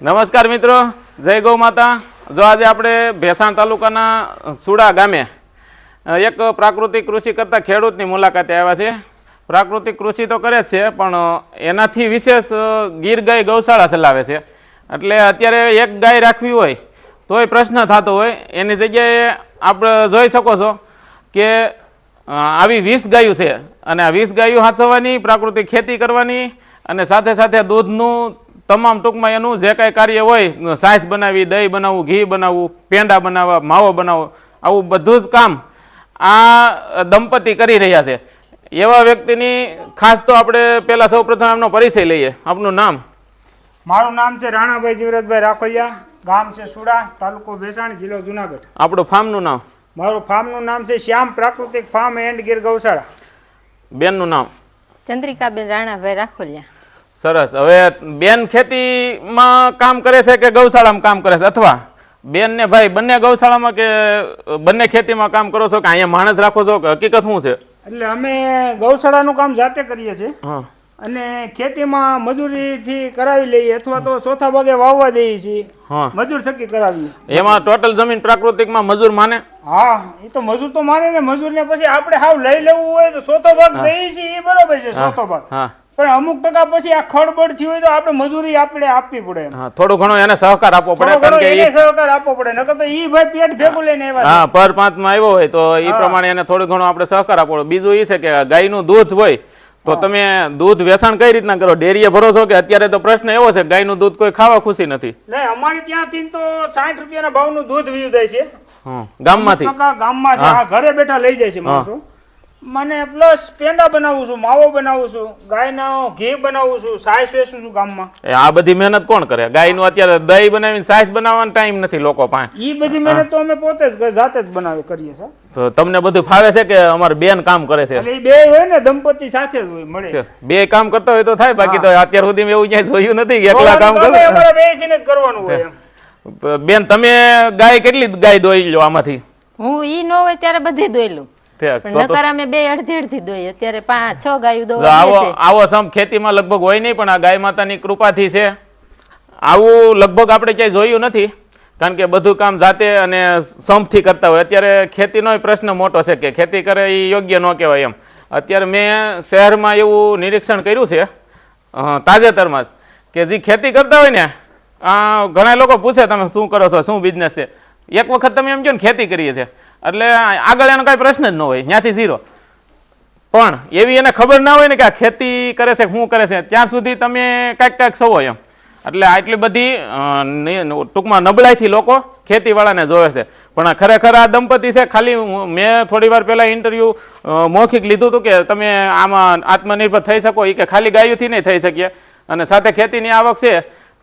નમસ્કાર મિત્રો, જય ગૌ માતા. જો આજે આપણે ભેસાણ તાલુકાના સુડા ગામે એક પ્રાકૃતિક કૃષિ કરતાં ખેડૂતની મુલાકાતે આવ્યા છે પ્રાકૃતિક કૃષિ તો કરે જ છે, પણ એનાથી વિશેષ ગીર ગાય ગૌશાળા ચલાવે છે. એટલે અત્યારે એક ગાય રાખવી હોય, તોય પ્રશ્ન થતો હોય. એની જગ્યાએ આપણે જોઈ શકો છો કે આવી વીસ ગાયું છે. અને આ વીસ ગાયું હાચવવાની, પ્રાકૃતિક ખેતી કરવાની અને સાથે સાથે દૂધનું તમામ ટૂંકમાં એનું જે કાંઈ કાર્ય હોય સાસ બનાવી દહીં બનાવવું ઘી બનાવવું પેંડા બનાવવા માવો બનાવવો આવું બધું જ કામ આ દંપતી કરી રહ્યા છે. એવા વ્યક્તિની ખાસ તો આપણે પહેલાં સૌપ્રથમ એમનો પરિચય લઈએ. આપનું નામ? મારું નામ છે રાણાભાઈ જીવરાજભાઈ રાખોલિયા ગામ છે સુડા તાલુકો ભેસાણ જિલ્લો જુનાગઢ. આપણું ફાર્મનું નામ? મારું ફાર્મનું નામ છે શ્યામ પ્રાકૃતિક ફાર્મ એન્ડ ગીર ગૌશાળા. બેનનું નામ? ચંદ્રિકાબેન રાણાભાઈ રાખોલિયા સરસ. હવે બેન ખેતીમાં કામ કરે છે કે ગૌશાળામાં કામ કરે છે? અથવા બેન ને ભાઈ બંને ગૌશાળામાં કે બંને ખેતીમાં કામ કરો છો કે અહીંયા માણસ રાખો છો કે હકીકત શું છે? એટલે અમે ગૌશાળાનું કામ જાતે કરીએ છીએ. અને ખેતીમાં મજૂરીથી કરાવી લઈએ અથવા તો ચોથા ભાગે વાવવા દઈએ છીએ. મજૂર થકી કરાવીએ. એમાં ટોટલ જમીન પ્રાકૃતિકમાં મજૂર માને? હા એ તો મજૂર તો માને ને. મજૂર ને પછી આપણે હાવ લઈ લેવું હોય તો ચોથો ભાગ દઈએ છીએ. એ બરોબર છે ચોથો ભાગ. પણ અમુક ટકા પછી આ ખડબડ થયું હોય તો આપણે મજૂરી આપણે આપવી પડે હા થોડો ઘણો એને સહકાર આપવો પડે કારણ કે એને સહકાર આપવો પડે નકર તો ઈ ભાઈ પેટ ભેગું લઈને આવ્યા હા પર પાંચમાં આવ્યો હોય તો ઈ પ્રમાણે એને થોડો ઘણો આપણે સહકાર આપવો બીજું ઈ છે કે ગાયનું દૂધ હોય તો તમે દૂધ વેચાણ કઈ રીતના કરો? ડેરીએ ભરો છો કે અત્યારે તો પ્રશ્ન એવો છે ગાય ગાયનું દૂધ કોઈ ખાવા ખુશી નથી? નહીં અમારે ત્યાંથી તો સાઠ રૂપિયાના ભાવનું દૂધ વીયું જાય છે ગામમાંથી? ગામમાં ઘરે બેઠા લઈ જાય છે માણસો. મને પ્લસ પેંડા બનાવું છું માવો બનાવું છું ગાયના ઘી બનાવું છું સાસ વેચું છું ગામમાં. એ આ બધી મહેનત કોણ કરે? ગાયનું અત્યારે દહીં બનાવીને સાસ બનાવવાનો ટાઈમ નથી લોકો પાસે. ઈ બધી મહેનત તો અમે પોતે જ જાતે જ બનાવી કરીએ છે તો તમને બધું ફાવે છે કે અમારે બેન કામ કરે છે? એટલે બે હોય ને દંપતી સાથે જ હોય મળે. બે કામ કરતા હોય તો થાય બાકી તો અત્યાર સુધી એવું ક્યાંય જોયું નથી કે એકલા કામ કરે. અમારા બેયથીને જ કરવાનું હોય તો બેન તમે ગાય કેટલી ગાય દોઈ લો આમાંથી? હું ઈ ન હોય ત્યારે બધી દોઈ ઠીક. અમે બે અડધી અડધી દોઈ અત્યારે પાંચ છ ગાયું દોવા આવો આવો સમ ખેતીમાં લગભગ હોય નહીં પણ આ ગાય માતાની કૃપાથી છે. આવું લગભગ આપણે ક્યાંય જોયું નથી કારણ કે બધું કામ જાતે અને સંપથી કરતા હોય. અત્યારે ખેતીનો પ્રશ્ન મોટો છે કે ખેતી કરે એ યોગ્ય ન કહેવાય એમ. અત્યારે મેં શહેરમાં એવું નિરીક્ષણ કર્યું છે તાજેતરમાં કે જે ખેતી કરતા હોય ને આ ઘણા લોકો પૂછે તમે શું કરો છો? શું બિઝનેસ છે? એક વખત તમે એમ કહો ને ખેતી કરીએ છીએ. એટલે આગળ એનો કાંઈ પ્રશ્ન જ ન હોય ત્યાંથી ઝીરો. પણ એવી એને ખબર ના હોય ને કે આ ખેતી કરે છે, શું કરે છે, ત્યાં સુધી તમે કાંઈક કાંઈક સવો એમ. એટલે આટલી બધી ટૂંકમાં નબળાઈથી લોકો ખેતીવાળાને જોવે છે. પણ ખરેખર આ દંપતી છે, ખાલી મેં થોડી વાર પહેલાં ઇન્ટરવ્યૂ મૌખિક લીધું હતું કે તમે આમાં આત્મનિર્ભર થઈ શકો એ કે ખાલી ગાયોથી નહીં થઈ શકીએ. અને સાથે ખેતીની આવક છે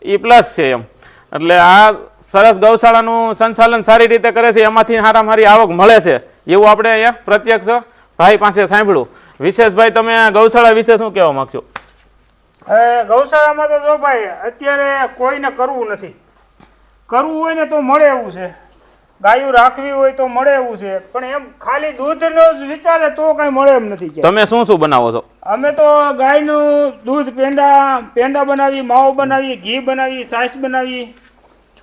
એ પ્લસ છે એમ. એટલે આ સરસ ગૌશાળાનું સંચાલન સારી રીતે કરે છે એમાંથી સારામાં સારી આવક મળે છે. એવું આપણે અહીંયા પ્રત્યક્ષ ભાઈ પાસે સાંભળ્યું. વિશેષભાઈ તમે ગૌશાળા વિશે શું કહેવા માંગશો? ગૌશાળામાં તો જો ભાઈ અત્યારે કોઈને કરવું નથી. કરવું હોય ને તો મળે એવું છે. ગાયું રાખવી હોય તો મળે એવું છે. પણ એમ ખાલી દૂધનો જ વિચારે તો કાંઈ મળે એમ નથી તમે શું શું બનાવો છો? અમે તો ગાયનું દૂધ પેંડા પેંડા બનાવી માવો બનાવી ઘી બનાવી છાશ બનાવી.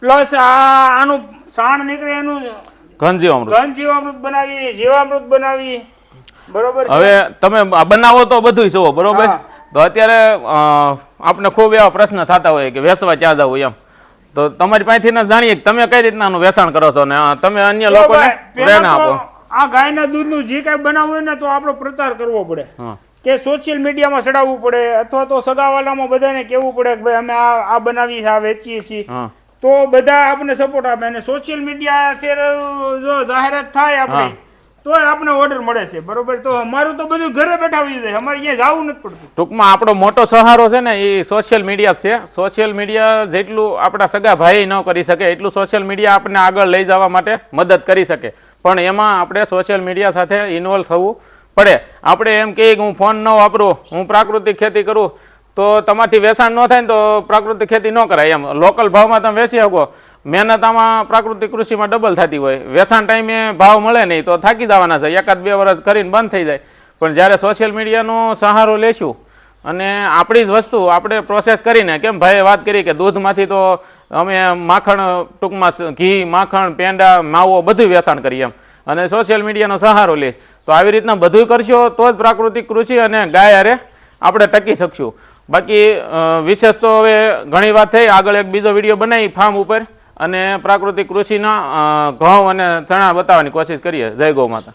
પ્લસ આ આનું સાણ નીકળે એનું ઘન જીવામૃત ઘન જીવામૃત બનાવી જીવામૃત બનાવી. બરોબર હવે તમે બનાવો તો બધું જુઓ બરોબર? તો અત્યારે આપણે ખૂબ એવા પ્રશ્ન થતા હોય કે વેચવા ક્યાં જવું એમ. તો તમારી પાસેથી જાણીએ કે તમે કઈ રીતના વેચાણ કરો છો ને તમે અન્ય લોકો લોકોને પ્રેરણા આપો. આ ગાયના દૂધનું જે કાંઈ બનાવવું હોય ને તો આપણો પ્રચાર કરવો પડે. કે સોશિયલ મીડિયામાં ચડાવવું પડે અથવા તો સગાવાલામાં બધાને કહેવું પડે કે ભાઈ અમે આ આ બનાવીએ છીએ આ વેચીએ છીએ. તો બધા આપણને સપોર્ટ આપે. અને સોશિયલ મીડિયા અત્યારે જો જાહેરાત થાય આપણે. તો આપણને ઓર્ડર મળે છે. બરોબર? તો અમારું તો બધું ઘરે બેઠા આવી જાય અમારે ક્યાંય જવું નથી પડતું. ટૂંકમાં આપણો મોટો સહારો છે ને એ સોશિયલ મીડિયા છે. સોશિયલ મીડિયા જેટલું આપણા સગા ભાઈ ન કરી શકે એટલું સોશિયલ મીડિયા આપણને આગળ લઈ જવા માટે મદદ કરી શકે. પણ એમાં આપણે સોશિયલ મીડિયા સાથે ઇન્વોલ્વ થવું પડે. આપણે એમ કહીએ કે હું ફોન ન વાપરું હું પ્રાકૃતિક ખેતી કરું તો તમારથી વેચાણ ન થાય ને તો પ્રાકૃતિક ખેતી ન કરાય એમ. લોકલ ભાવમાં તમે વેચી શકો. મહેનત આમાં પ્રાકૃતિક કૃષિમાં ડબલ થતી હોય. વેચાણ ટાઈમે ભાવ મળે નહીં તો થાકી જવાના છે. એકાદ બે વર્ષ કરીને બંધ થઈ જાય. પણ જ્યારે સોશિયલ મીડિયાનો સહારો લેશું અને આપણી જ વસ્તુ આપણે પ્રોસેસ કરીને કેમ ભાઈએ વાત કરી કે દૂધમાંથી તો અમે માખણ ટૂંકમાં ઘી, માખણ, પેંડા, માવો બધું વેચાણ કરીએ એમ. અને સોશિયલ મીડિયાનો સહારો લે. તો આવી રીતના બધું કરશો તો જ પ્રાકૃતિક કૃષિ અને ગાય અરે આપણે ટકી શકશું. બાકી વિશેષ તો હવે ઘણી વાત થઈ. આગળ એક બીજો વીડિયો બનાવી ફાર્મ ઉપર. અને પ્રાકૃતિક કૃષિના ઘઉં અને ચણા બતાવવાની કોશિશ કરીએ. જય ગૌ માતા.